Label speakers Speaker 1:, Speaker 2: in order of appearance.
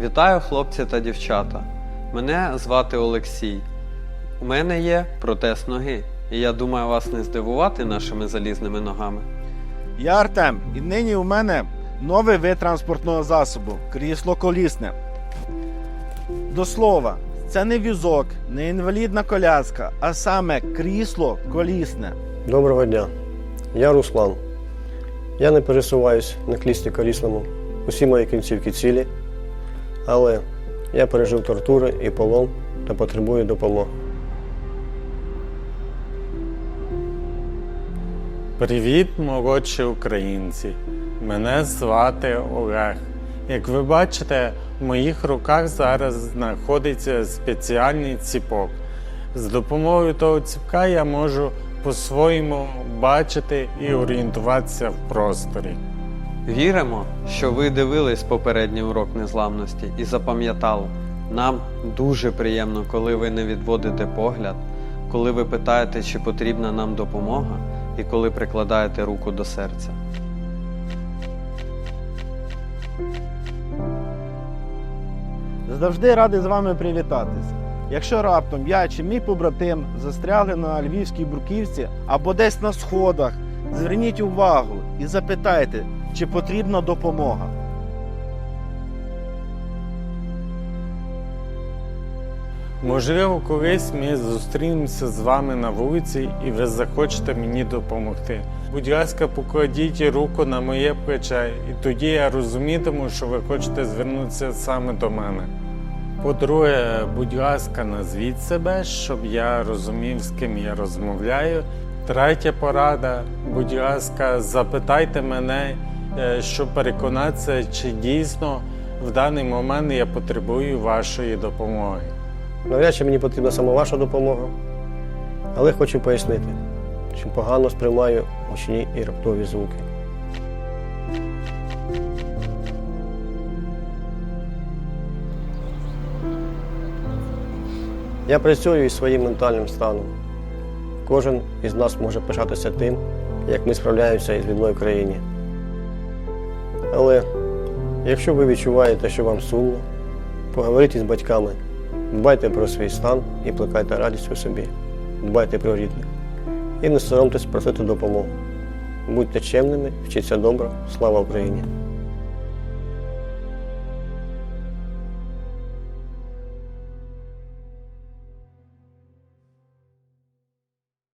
Speaker 1: Вітаю, хлопці та дівчата. Мене звати Олексій. У мене є протез ноги, і я думаю вас не здивувати нашими залізними ногами.
Speaker 2: Я Артем, і нині у мене новий вид транспортного засобу крісло колісне. До слова, це не візок, не інвалідна коляска, а саме крісло колісне.
Speaker 3: Доброго дня. Я Руслан. Я не пересуваюсь на клісті колісному. Усі мої кінцівки цілі, але я пережив тортури і полон та потребую допомоги.
Speaker 4: Привіт, молодші українці! Мене звати Олег. Як ви бачите, в моїх руках зараз знаходиться спеціальний ціпок. З допомогою того ціпка я можу по-своєму бачити і орієнтуватися в просторі.
Speaker 1: Віримо, що ви дивились попередній урок незламності і запам'ятали. Нам дуже приємно, коли ви не відводите погляд, коли ви питаєте, чи потрібна нам допомога, і коли прикладаєте руку до серця.
Speaker 2: Завжди радий з вами привітатись. Якщо раптом я чи мій побратим застрягли на львівській бруківці або десь на сходах, зверніть увагу і запитайте, чи потрібна допомога.
Speaker 4: Можливо, колись ми зустрінемося з вами на вулиці і ви захочете мені допомогти. Будь ласка, покладіть руку на моє плече, і тоді я розумітиму, що ви хочете звернутися саме до мене. По-друге, будь ласка, назвіть себе, щоб я розумів, з ким я розмовляю. Третя порада, будь ласка, запитайте мене, щоб переконатися, чи дійсно в даний момент я потребую вашої допомоги.
Speaker 3: Навряд чи мені потрібна саме ваша допомога, але хочу пояснити, що погано сприймаю гучні і раптові звуки. Я працюю із своїм ментальним станом. Кожен із нас може пишатися тим, як ми справляємося із війною в країні. Але якщо ви відчуваєте, що вам сумно, поговоріть з батьками, дбайте про свій стан і плекайте радість у собі, дбайте про рідних. І не соромтесь просити допомогу. Будьте чемними, вчіться добре, слава Україні!